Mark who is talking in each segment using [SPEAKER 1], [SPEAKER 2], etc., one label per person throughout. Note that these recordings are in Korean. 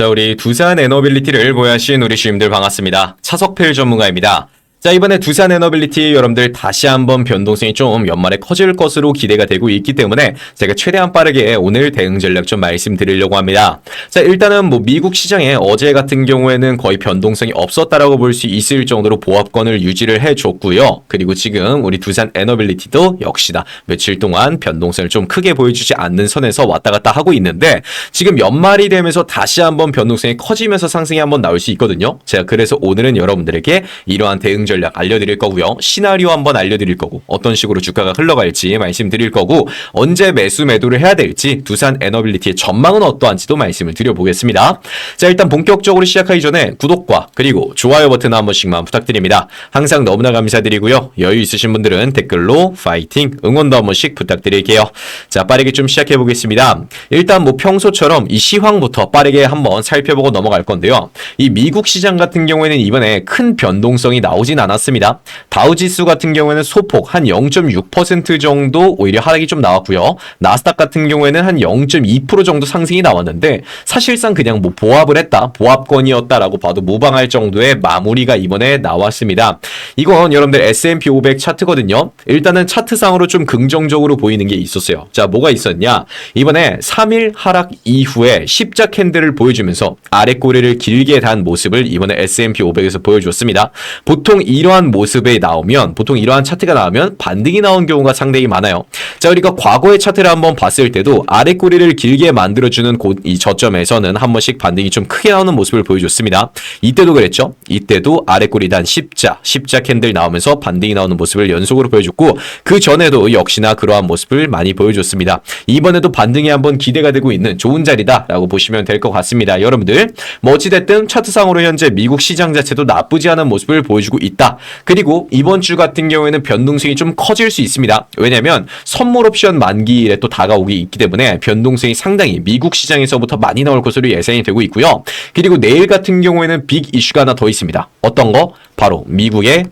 [SPEAKER 1] 자, 우리 두산 에너빌리티를 보유하신 우리 주임들 반갑습니다. 차석필 전문가입니다. 자, 이번에 두산 에너빌리티 여러분들 다시 한번 변동성이 좀 연말에 커질 것으로 기대가 되고 있기 때문에 제가 최대한 빠르게 오늘 대응 전략 좀 말씀드리려고 합니다. 자, 일단은 뭐 미국 시장에 어제 같은 경우에는 거의 변동성이 없었다라고 볼 수 있을 정도로 보합권을 유지를 해줬고요. 그리고 지금 우리 두산 에너빌리티도 역시나 며칠 동안 변동성을 좀 크게 보여주지 않는 선에서 왔다 갔다 하고 있는데 지금 연말이 되면서 다시 한번 변동성이 커지면서 상승이 한번 나올 수 있거든요. 제가 그래서 오늘은 여러분들에게 이러한 대응 전략 알려드릴 거고요. 시나리오 한번 알려드릴 거고 어떤 식으로 주가가 흘러갈지 말씀드릴 거고 언제 매수 매도를 해야 될지 두산 에너빌리티의 전망은 어떠한지도 말씀을 드려보겠습니다. 자 일단 본격적으로 시작하기 전에 구독과 그리고 좋아요 버튼 한 번씩만 부탁드립니다. 항상 너무나 감사드리고요. 여유 있으신 분들은 댓글로 파이팅 응원도 한 번씩 부탁드릴게요. 자 빠르게 좀 시작해 보겠습니다. 일단 뭐 평소처럼 이 시황부터 빠르게 한번 살펴보고 넘어갈 건데요. 이 미국 시장 같은 경우에는 이번에 큰 변동성이 나오진 않았습니다. 다우지수 같은 경우에는 소폭 한 0.6% 정도 오히려 하락이 좀 나왔고요. 나스닥 같은 경우에는 한 0.2% 정도 상승이 나왔는데 사실상 그냥 뭐 보합을 했다, 보합권이었다라고 봐도 무방할 정도의 마무리가 이번에 나왔습니다. 이건 여러분들 S&P 500 차트거든요. 일단은 차트상으로 좀 긍정적으로 보이는 게 있었어요. 자, 뭐가 있었냐? 이번에 3일 하락 이후에 십자 캔들을 보여주면서 아래 꼬리를 길게 단 모습을 이번에 S&P 500에서 보여줬습니다. 보통 이러한 모습에 나오면 보통 이러한 차트가 나오면 반등이 나온 경우가 상당히 많아요. 자, 그러니까 과거의 차트를 한번 봤을 때도 아래 꼬리를 길게 만들어주는 곳 이 저점에서는 한 번씩 반등이 좀 크게 나오는 모습을 보여줬습니다. 이때도 그랬죠. 이때도 아래 꼬리 단 십자, 십자 캔들 나오면서 반등이 나오는 모습을 연속으로 보여줬고 그 전에도 역시나 그러한 모습을 많이 보여줬습니다. 이번에도 반등이 한번 기대가 되고 있는 좋은 자리다라고 보시면 될 것 같습니다. 여러분들 뭐 어찌됐든 차트상으로 현재 미국 시장 자체도 나쁘지 않은 모습을 보여주고 있다. 그리고 이번 주 같은 경우에는 변동성이 좀 커질 수 있습니다. 왜냐하면 선물 옵션 만기일에 또 다가오기 있기 때문에 변동성이 상당히 미국 시장에서부터 많이 나올 것으로 예상이 되고 있고요. 그리고 내일 같은 경우에는 빅 이슈가 하나 더 있습니다. 어떤 거? 바로 미국의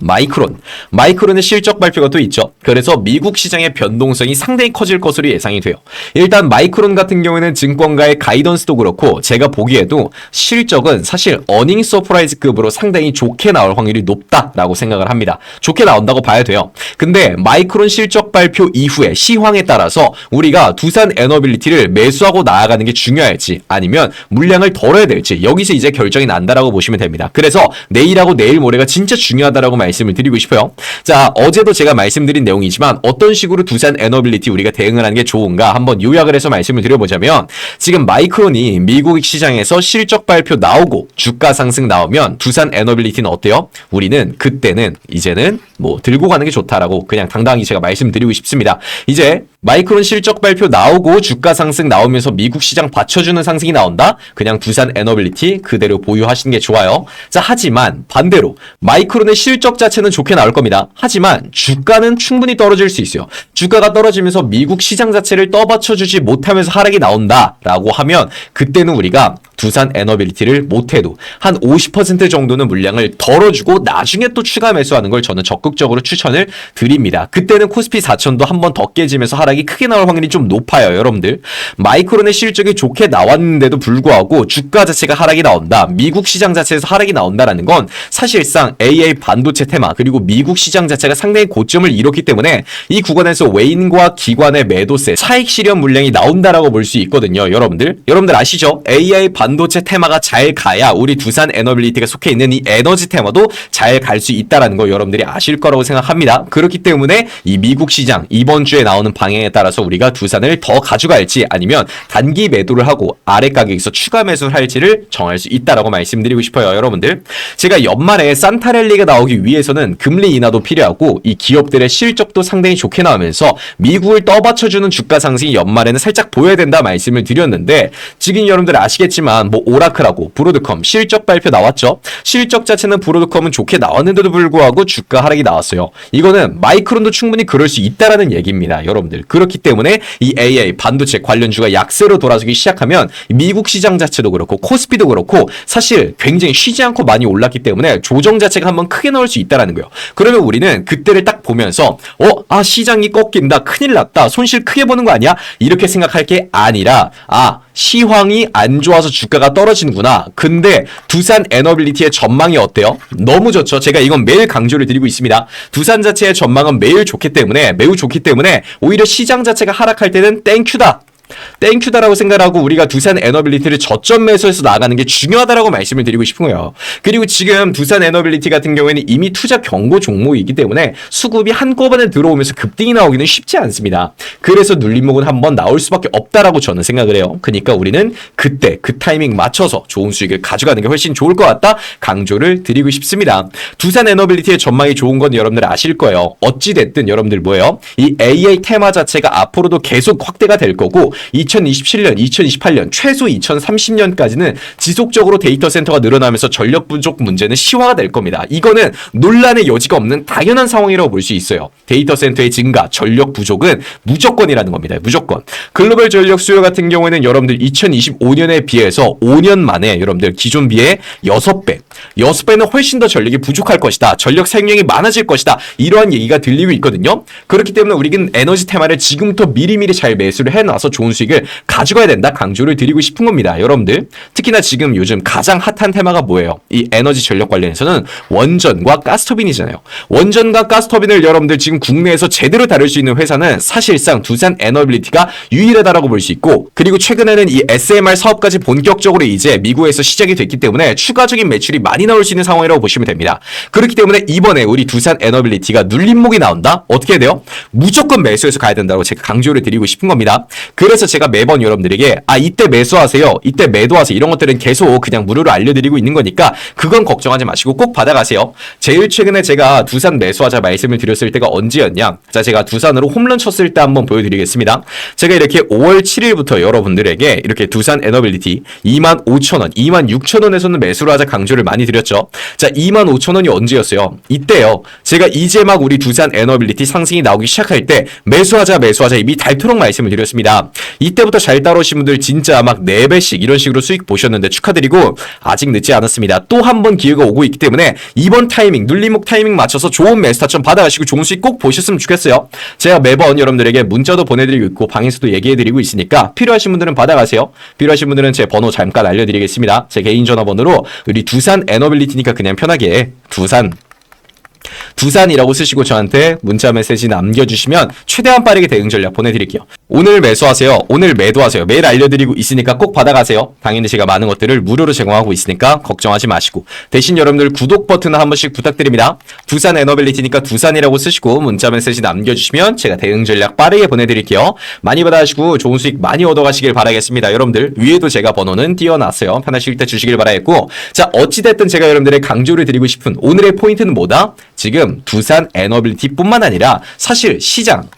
[SPEAKER 1] 마이크론. 마이크론의 실적 발표가 또 있죠. 그래서 미국 시장의 변동성이 상당히 커질 것으로 예상이 돼요. 일단 마이크론 같은 경우에는 증권가의 가이던스도 그렇고 제가 보기에도 실적은 사실 어닝 서프라이즈급으로 상당히 좋게 나올 확률이 높다라고 생각을 합니다. 좋게 나온다고 봐야 돼요. 근데 마이크론 실적 발표 이후에 시황에 따라서 우리가 두산 에너빌리티를 매수하고 나아가는 게 중요할지 아니면 물량을 덜어야 될지 여기서 이제 결정이 난다라고 보시면 됩니다. 그래서 내일하고 내일 모레가 진짜 중요하다라고 말 씀을 드리고 싶어요. 자, 어제도 제가 말씀드린 내용이지만 어떤 식으로 두산 에너빌리티 우리가 대응을 하는 게 좋은가 한번 요약을 해서 말씀을 드려보자면 지금 마이크론이 미국 시장에서 실적 발표 나오고 주가 상승 나오면 두산 에너빌리티는 어때요? 우리는 그때는 이제는 뭐 들고 가는 게 좋다라고 그냥 당당히 제가 말씀드리고 싶습니다. 이제 마이크론 실적 발표 나오고 주가 상승 나오면서 미국 시장 받쳐주는 상승이 나온다? 그냥 두산 에너빌리티 그대로 보유하시는 게 좋아요. 자, 하지만 반대로 마이크론의 실적 자체는 좋게 나올 겁니다. 하지만 주가는 충분히 떨어질 수 있어요. 주가가 떨어지면서 미국 시장 자체를 떠받쳐주지 못하면서 하락이 나온다라고 하면 그때는 우리가 두산 에너빌리티를 못해도 한 50% 정도는 물량을 덜어주고 나중에 또 추가 매수하는 걸 저는 적극적으로 추천을 드립니다. 그때는 코스피 4천도 한 번 더 깨지면서 하락 이 크게 나올 확률이 좀 높아요, 여러분들. 마이크론의 실적이 좋게 나왔는데도 불구하고 주가 자체가 하락이 나온다. 미국 시장 자체에서 하락이 나온다라는 건 사실상 AI 반도체 테마 그리고 미국 시장 자체가 상당히 고점을 이뤘기 때문에 이 구간에서 외인과 기관의 매도세, 차익 실현 물량이 나온다라고 볼 수 있거든요, 여러분들. 여러분들 아시죠? AI 반도체 테마가 잘 가야 우리 두산 에너빌리티가 속해 있는 이 에너지 테마도 잘 갈 수 있다라는 거 여러분들이 아실 거라고 생각합니다. 그렇기 때문에 이 미국 시장 이번 주에 나오는 방향 에 따라서 우리가 두산을 더 가져갈지 아니면 단기 매도를 하고 아래 가격에서 추가 매수를 할지를 정할 수 있다라고 말씀드리고 싶어요, 여러분들. 제가 연말에 산타랠리가 나오기 위해서는 금리 인하도 필요하고 이 기업들의 실적도 상당히 좋게 나오면서 미국을 떠받쳐주는 주가 상승이 연말에는 살짝 보여야 된다 말씀을 드렸는데 지금 여러분들 아시겠지만 뭐 오라클하고 브로드컴 실적 발표 나왔죠. 실적 자체는 브로드컴은 좋게 나왔는데도 불구하고 주가 하락이 나왔어요. 이거는 마이크론도 충분히 그럴 수 있다라는 얘기입니다, 여러분들. 그렇기 때문에 이 AI 반도체 관련주가 약세로 돌아서기 시작하면 미국 시장 자체도 그렇고 코스피도 그렇고 사실 굉장히 쉬지 않고 많이 올랐기 때문에 조정 자체가 한번 크게 나올 수 있다라는 거예요. 그러면 우리는 그때를 딱 보면서 어, 아 시장이 꺾인다, 큰일 났다, 손실 크게 보는 거 아니야? 이렇게 생각할 게 아니라 아 시황이 안 좋아서 주가가 떨어지는구나. 근데 두산 에너빌리티의 전망이 어때요? 너무 좋죠. 제가 이건 매일 강조를 드리고 있습니다. 두산 자체의 전망은 매일 좋기 때문에 매우 좋기 때문에 오히려 시장 자체가 하락할 때는 땡큐다. 땡큐다라고 생각하고 우리가 두산 에너빌리티를 저점 매수해서 나가는 게 중요하다라고 말씀을 드리고 싶은 거예요. 그리고 지금 두산 에너빌리티 같은 경우에는 이미 투자 경고 종목이기 때문에 수급이 한꺼번에 들어오면서 급등이 나오기는 쉽지 않습니다. 그래서 눌림목은 한번 나올 수밖에 없다라고 저는 생각을 해요. 그러니까 우리는 그때 그 타이밍 맞춰서 좋은 수익을 가져가는 게 훨씬 좋을 것 같다 강조를 드리고 싶습니다. 두산 에너빌리티의 전망이 좋은 건 여러분들 아실 거예요. 어찌 됐든 여러분들 뭐예요? 이 AA 테마 자체가 앞으로도 계속 확대가 될 거고 2027년, 2028년, 최소 2030년까지는 지속적으로 데이터 센터가 늘어나면서 전력 부족 문제는 시화가 될 겁니다. 이거는 논란의 여지가 없는 당연한 상황이라고 볼 수 있어요. 데이터 센터의 증가, 전력 부족은 무조건이라는 겁니다. 무조건. 글로벌 전력 수요 같은 경우에는 여러분들 2025년에 비해서 5년 만에 여러분들 기존 비해 6배, 6배는 훨씬 더 전력이 부족할 것이다. 전력 사용량이 많아질 것이다. 이러한 얘기가 들리고 있거든요. 그렇기 때문에 우리는 에너지 테마를 지금부터 미리미리 잘 매수를 해놔서 좋은 수익을 가져가야 된다. 강조를 드리고 싶은 겁니다. 여러분들. 특히나 지금 요즘 가장 핫한 테마가 뭐예요? 이 에너지 전력 관련해서는 원전과 가스터빈이잖아요. 원전과 가스터빈을 여러분들 지금 국내에서 제대로 다룰 수 있는 회사는 사실상 두산 에너빌리티가 유일하다라고 볼 수 있고 그리고 최근에는 이 SMR 사업까지 본격적으로 이제 미국에서 시작이 됐기 때문에 추가적인 매출이 많이 나올 수 있는 상황이라고 보시면 됩니다. 그렇기 때문에 이번에 우리 두산 에너빌리티가 눌림목이 나온다? 어떻게 돼요? 무조건 매수해서 가야 된다고 제가 강조를 드리고 싶은 겁니다. 그래서 제가 매번 여러분들에게 아 이때 매수하세요. 이때 매도하세요. 이런 것들은 계속 그냥 무료로 알려드리고 있는 거니까 그건 걱정하지 마시고 꼭 받아가세요. 제일 최근에 제가 두산 매수하자 말씀을 드렸을 때가 언제였냐? 자 제가 두산으로 홈런 쳤을 때 한번 보여드리겠습니다. 제가 이렇게 5월 7일부터 여러분들에게 이렇게 두산 에너빌리티 2만 5천 원, 2만 6천 원에서는 매수를 하자 강조를 많이 드렸죠. 자 2만 5천 원이 언제였어요? 이때요. 제가 이제 막 우리 두산 에너빌리티 상승이 나오기 시작할 때 매수하자 매수하자 이미 닳도록 말씀을 드렸습니다. 이때부터 잘 따라오신 분들 진짜 막 4배씩 이런 식으로 수익 보셨는데 축하드리고 아직 늦지 않았습니다. 또 한 번 기회가 오고 있기 때문에 이번 타이밍 눌림목 타이밍 맞춰서 좋은 매스타점 받아가시고 좋은 수익 꼭 보셨으면 좋겠어요. 제가 매번 여러분들에게 문자도 보내드리고 있고 방에서도 얘기해드리고 있으니까 필요하신 분들은 받아가세요. 필요하신 분들은 제 번호 잠깐 알려드리겠습니다. 제 개인 전화번호로 우리 두산 에너빌리티니까 그냥 편하게 두산 두산이라고 쓰시고 저한테 문자 메시지 남겨주시면 최대한 빠르게 대응 전략 보내드릴게요. 오늘 매수하세요. 오늘 매도하세요. 매일 알려드리고 있으니까 꼭 받아가세요. 당연히 제가 많은 것들을 무료로 제공하고 있으니까 걱정하지 마시고 대신 여러분들 구독 버튼 한 번씩 부탁드립니다. 두산 에너빌리티니까 두산이라고 쓰시고 문자 메시지 남겨주시면 제가 대응 전략 빠르게 보내드릴게요. 많이 받아가시고 좋은 수익 많이 얻어가시길 바라겠습니다. 여러분들 위에도 제가 번호는 띄워놨어요. 편하실 때 주시길 바라겠고 자 어찌됐든 제가 여러분들의 강조를 드리고 싶은 오늘의 포인트는 뭐다? 지금 두산 에너빌리티뿐만 아니라 사실 시장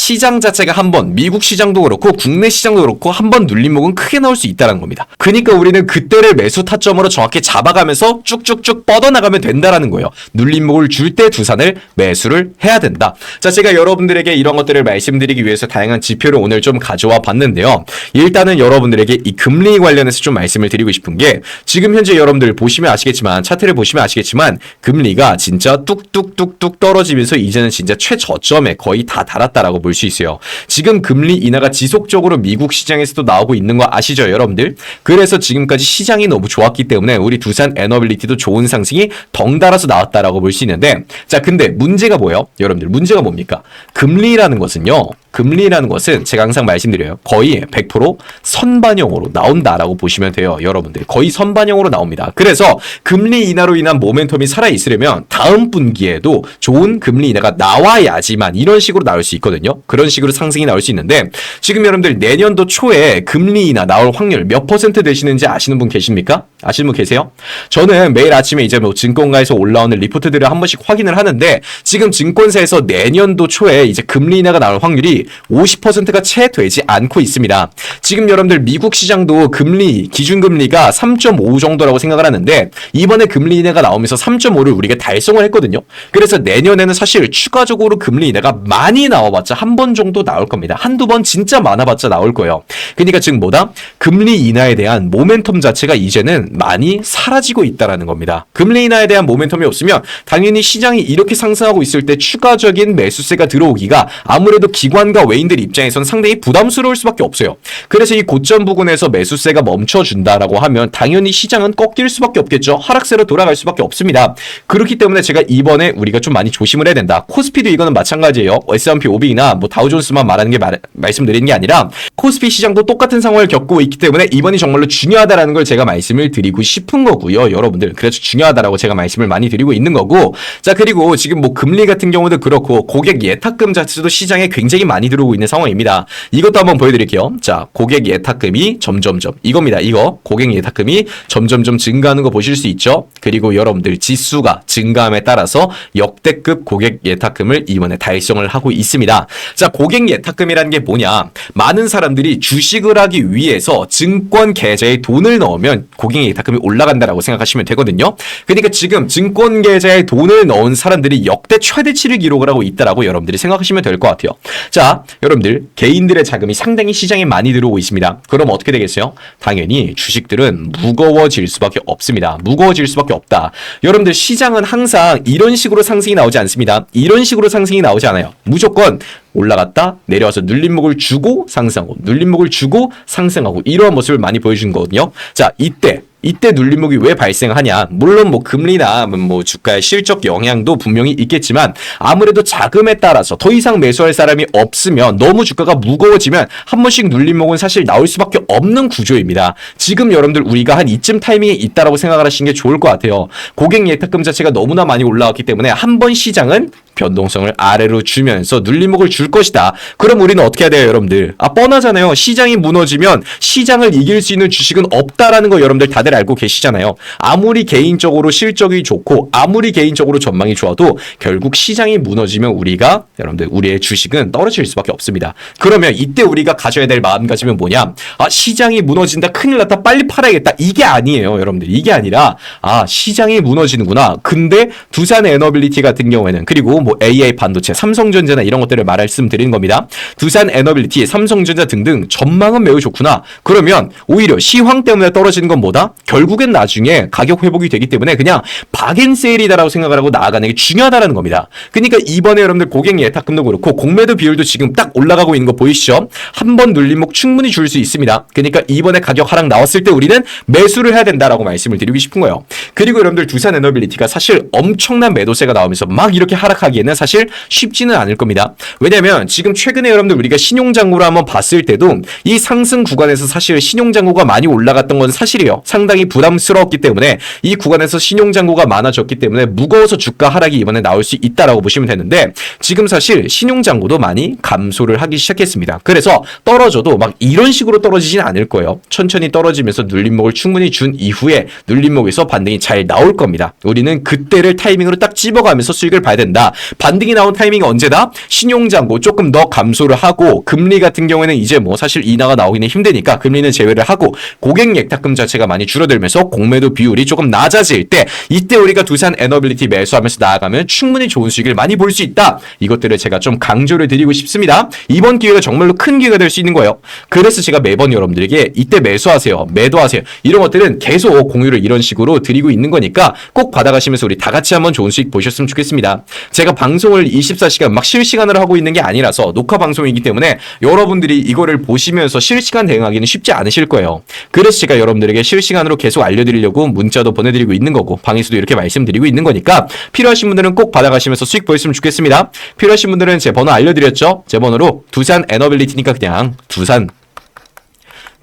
[SPEAKER 1] 시장 자체가 한번 미국 시장도 그렇고 국내 시장도 그렇고 한 번 눌림목은 크게 나올 수 있다는 겁니다. 그러니까 우리는 그때를 매수 타점으로 정확히 잡아가면서 쭉쭉쭉 뻗어나가면 된다라는 거예요. 눌림목을 줄 때 두산을 매수를 해야 된다. 자, 제가 여러분들에게 이런 것들을 말씀드리기 위해서 다양한 지표를 오늘 좀 가져와 봤는데요. 일단은 여러분들에게 이 금리 관련해서 좀 말씀을 드리고 싶은 게 지금 현재 여러분들 보시면 아시겠지만 차트를 보시면 아시겠지만 금리가 진짜 뚝뚝뚝뚝 떨어지면서 이제는 진짜 최저점에 거의 다 달았다라고 볼 수 있어요. 지금 금리 인하가 지속적으로 미국 시장에서도 나오고 있는 거 아시죠, 여러분들? 그래서 지금까지 시장이 너무 좋았기 때문에 우리 두산 에너빌리티도 좋은 상승이 덩달아서 나왔다라고 볼 수 있는데 자, 근데 문제가 뭐예요? 여러분들 문제가 뭡니까? 금리라는 것은요. 금리라는 것은 제가 항상 말씀드려요. 거의 100% 선반영으로 나온다라고 보시면 돼요. 여러분들. 거의 선반영으로 나옵니다. 그래서 금리 인하로 인한 모멘텀이 살아 있으려면 다음 분기에도 좋은 금리 인하가 나와야지만 이런 식으로 나올 수 있거든요. 그런 식으로 상승이 나올 수 있는데 지금 여러분들 내년도 초에 금리 인하 나올 확률 몇 퍼센트 되시는지 아시는 분 계십니까? 아시는 분 계세요? 저는 매일 아침에 이제 뭐 증권가에서 올라오는 리포트들을 한 번씩 확인을 하는데 지금 증권사에서 내년도 초에 이제 금리 인하가 나올 확률이 50%가 채 되지 않고 있습니다. 지금 여러분들 미국 시장도 금리 기준금리가 3.5 정도라고 생각을 하는데 이번에 금리 인하가 나오면서 3.5를 우리가 달성을 했거든요. 그래서 내년에는 사실 추가적으로 금리 인하가 많이 나와봤자 한 번 정도 나올 겁니다. 한두 번 진짜 많아봤자 나올 거예요. 그러니까 지금 뭐다? 금리 인하에 대한 모멘텀 자체가 이제는 많이 사라지고 있다라는 겁니다. 금리 인하에 대한 모멘텀이 없으면 당연히 시장이 이렇게 상승하고 있을 때 추가적인 매수세가 들어오기가 아무래도 기관 과 개인과 외인들 입장에선 상당히 부담스러울 수밖에 없어요. 그래서 이 고점 부근에서 매수세가 멈춰준다라고 하면 당연히 시장은 꺾일 수밖에 없겠죠. 하락세로 돌아갈 수밖에 없습니다. 그렇기 때문에 제가 이번에 우리가 좀 많이 조심을 해야 된다. 코스피도 이거는 마찬가지예요. S&P 500이나 뭐 다우존스만 말하는 게 말, 말씀드리는 게 아니라 코스피 시장도 똑같은 상황을 겪고 있기 때문에 이번이 정말로 중요하다라는 걸 제가 말씀을 드리고 싶은 거고요. 여러분들 그래서 중요하다라고 제가 말씀을 많이 드리고 있는 거고 자 그리고 지금 뭐 금리 같은 경우도 그렇고 고객 예탁금 자체도 시장에 굉장히 많이 들어오고 있는 상황입니다. 이것도 한번 보여드릴게요. 자 고객 예탁금이 점점점 이겁니다. 이거 고객 예탁금이 점점점 증가하는 거 보실 수 있죠. 그리고 여러분들 지수가 증가함에 따라서 역대급 고객 예탁금을 이번에 달성을 하고 있습니다. 자 고객 예탁금이라는 게 뭐냐? 많은 사람들이 주식을 하기 위해서 증권 계좌에 돈을 넣으면 고객 예탁금이 올라간다라고 생각하시면 되거든요. 그러니까 지금 증권 계좌에 돈을 넣은 사람들이 역대 최대치를 기록을 하고 있다라고 여러분들이 생각하시면 될 것 같아요. 자, 여러분들 개인들의 자금이 상당히 시장에 많이 들어오고 있습니다. 그럼 어떻게 되겠어요? 당연히 주식들은 무거워질 수밖에 없습니다. 무거워질 수밖에 없다. 여러분들 시장은 항상 이런 식으로 상승이 나오지 않습니다. 이런 식으로 상승이 나오지 않아요. 무조건 올라갔다 내려와서 눌림목을 주고 상승하고 눌림목을 주고 상승하고 이러한 모습을 많이 보여준 거거든요. 자, 이때 이때 눌림목이 왜 발생하냐? 물론 뭐 금리나 뭐 주가의 실적 영향도 분명히 있겠지만 아무래도 자금에 따라서 더 이상 매수할 사람이 없으면 너무 주가가 무거워지면 한 번씩 눌림목은 사실 나올 수밖에 없는 구조입니다. 지금 여러분들 우리가 한 이쯤 타이밍에 있다라고 생각을 하시는 게 좋을 것 같아요. 고객 예탁금 자체가 너무나 많이 올라왔기 때문에 한 번 시장은 변동성을 아래로 주면서 눌림목을 줄 것이다. 그럼 우리는 어떻게 해야 돼요, 여러분들? 아, 뻔하잖아요. 시장이 무너지면 시장을 이길 수 있는 주식은 없다라는 거 여러분들 다들 알고 계시잖아요. 아무리 개인적으로 실적이 좋고 아무리 개인적으로 전망이 좋아도 결국 시장이 무너지면 우리가 여러분들 우리의 주식은 떨어질 수밖에 없습니다. 그러면 이때 우리가 가져야 될 마음가짐은 뭐냐? 아, 시장이 무너진다. 큰일 났다. 빨리 팔아야겠다. 이게 아니에요, 여러분들. 이게 아니라 아, 시장이 무너지는구나. 근데 두산 에너빌리티 같은 경우에는 그리고 뭐 AI 반도체, 삼성전자나 이런 것들을 말씀드리는 겁니다. 두산 에너빌리티, 삼성전자 등등 전망은 매우 좋구나. 그러면 오히려 시황 때문에 떨어지는 건 뭐다? 결국엔 나중에 가격 회복이 되기 때문에 그냥 박앤세일이다라고 생각을 하고 나아가는 게 중요하다라는 겁니다. 그러니까 이번에 여러분들 고객 예탁금도 그렇고 공매도 비율도 지금 딱 올라가고 있는 거 보이시죠? 한 번 눌림목 충분히 줄 수 있습니다. 그러니까 이번에 가격 하락 나왔을 때 우리는 매수를 해야 된다라고 말씀을 드리고 싶은 거예요. 그리고 여러분들 두산 에너빌리티가 사실 엄청난 매도세가 나오면서 막 이렇게 하락하기 에는 사실 쉽지는 않을 겁니다. 왜냐면 지금 최근에 여러분들 우리가 신용장구를 한번 봤을 때도 이 상승 구간에서 사실 신용장구가 많이 올라갔던 건 사실이에요. 상당히 부담스러웠기 때문에 이 구간에서 신용장구가 많아졌기 때문에 무거워서 주가 하락이 이번에 나올 수 있다라고 보시면 되는데 지금 사실 신용장구도 많이 감소를 하기 시작했습니다. 그래서 떨어져도 막 이런 식으로 떨어지진 않을 거예요. 천천히 떨어지면서 눌림목을 충분히 준 이후에 눌림목에서 반등이 잘 나올 겁니다. 우리는 그때를 타이밍으로 딱 집어가면서 수익을 봐야 된다. 반등이 나온 타이밍이 언제다? 신용장고 조금 더 감소를 하고 금리 같은 경우에는 이제 뭐 사실 인하가 나오기는 힘드니까 금리는 제외를 하고 고객 예탁금 자체가 많이 줄어들면서 공매도 비율이 조금 낮아질 때 이때 우리가 두산 에너빌리티 매수하면서 나아가면 충분히 좋은 수익을 많이 볼 수 있다. 이것들을 제가 좀 강조를 드리고 싶습니다. 이번 기회가 정말로 큰 기회가 될 수 있는 거예요. 그래서 제가 매번 여러분들에게 이때 매수하세요. 매도하세요. 이런 것들은 계속 공유를 이런 식으로 드리고 있는 거니까 꼭 받아가시면서 우리 다 같이 한번 좋은 수익 보셨으면 좋겠습니다. 제가 방송을 24시간 막 실시간으로 하고 있는 게 아니라서 녹화 방송이기 때문에 여러분들이 이거를 보시면서 실시간 대응하기는 쉽지 않으실 거예요. 그래서 제가 여러분들에게 실시간으로 계속 알려드리려고 문자도 보내드리고 있는 거고 방에서도 이렇게 말씀드리고 있는 거니까 필요하신 분들은 꼭 받아가시면서 수익 보였으면 좋겠습니다. 필요하신 분들은 제 번호 알려드렸죠? 제 번호로 두산 에너빌리티니까 그냥 두산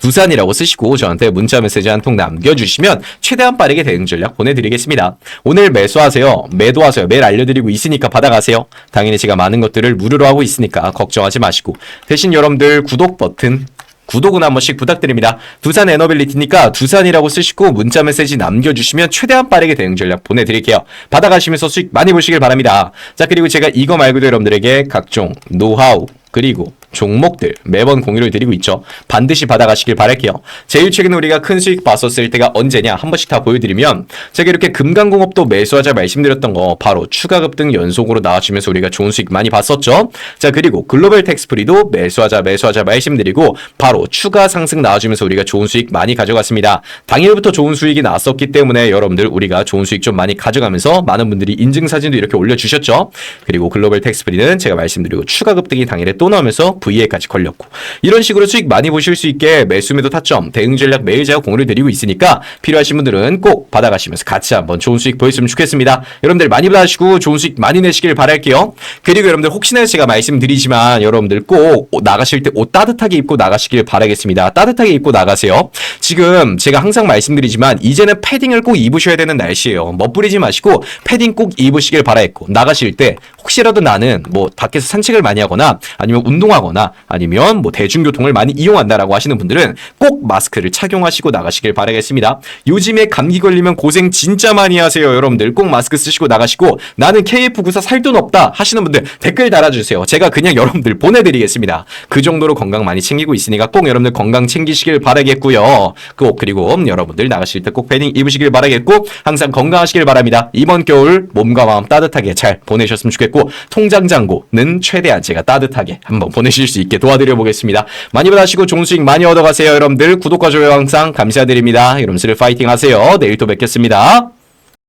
[SPEAKER 1] 두산이라고 쓰시고 저한테 문자 메시지 한 통 남겨주시면 최대한 빠르게 대응 전략 보내드리겠습니다. 오늘 매수하세요. 매도하세요. 매일 알려드리고 있으니까 받아가세요. 당연히 제가 많은 것들을 무료로 하고 있으니까 걱정하지 마시고 대신 여러분들 구독 버튼 구독은 한 번씩 부탁드립니다. 두산 에너빌리티니까 두산이라고 쓰시고 문자 메시지 남겨주시면 최대한 빠르게 대응 전략 보내드릴게요. 받아가시면서 수익 많이 보시길 바랍니다. 자 그리고 제가 이거 말고도 여러분들에게 각종 노하우 그리고 종목들 매번 공유를 드리고 있죠. 반드시 받아가시길 바랄게요. 제일 최근에 우리가 큰 수익 봤었을 때가 언제냐 한 번씩 다 보여드리면 제가 이렇게 금강공업도 매수하자 말씀드렸던 거 바로 추가 급등 연속으로 나와주면서 우리가 좋은 수익 많이 봤었죠. 자 그리고 글로벌 텍스프리도 매수하자 매수하자 말씀드리고 바로 추가 상승 나와주면서 우리가 좋은 수익 많이 가져갔습니다. 당일부터 좋은 수익이 나왔었기 때문에 여러분들 우리가 좋은 수익 좀 많이 가져가면서 많은 분들이 인증 사진도 이렇게 올려주셨죠. 그리고 글로벌 텍스프리는 제가 말씀드리고 추가 급등이 당일에 또 나오면서 VA까지 걸렸고 이런 식으로 수익 많이 보실 수 있게 매수 매도 타점 대응 전략 매일 제가 공유를 드리고 있으니까 필요하신 분들은 꼭 받아가시면서 같이 한번 좋은 수익 보였으면 좋겠습니다. 여러분들 많이 받으시고 좋은 수익 많이 내시길 바랄게요. 그리고 여러분들 혹시나 제가 말씀드리지만 여러분들 꼭 나가실 때 옷 따뜻하게 입고 나가시길 바라겠습니다. 따뜻하게 입고 나가세요. 지금 제가 항상 말씀드리지만 이제는 패딩을 꼭 입으셔야 되는 날씨예요. 멋부리지 마시고 패딩 꼭 입으시길 바라겠고 나가실 때 혹시라도 나는 뭐 밖에서 산책을 많이 하거나 아니면 운동하거나 아니면 뭐 대중교통을 많이 이용한다라고 하시는 분들은 꼭 마스크를 착용하시고 나가시길 바라겠습니다. 요즘에 감기 걸리면 고생 진짜 많이 하세요. 여러분들 꼭 마스크 쓰시고 나가시고 나는 KF94 살 돈 없다 하시는 분들 댓글 달아주세요. 제가 그냥 여러분들 보내드리겠습니다. 그 정도로 건강 많이 챙기고 있으니까 꼭 여러분들 건강 챙기시길 바라겠고요. 꼭 그리고 여러분들 나가실 때 꼭 패딩 입으시길 바라겠고 항상 건강하시길 바랍니다. 이번 겨울 몸과 마음 따뜻하게 잘 보내셨으면 좋겠고 통장 잔고는 최대한 제가 따뜻하게 한번 보내 실 수 있게 도와드려 보겠습니다. 많이 받으시고 좋은 수익 많이 얻어가세요. 여러분들 구독과 좋아요 항상 감사드립니다. 여러분들 파이팅 하세요. 내일 또 뵙겠습니다.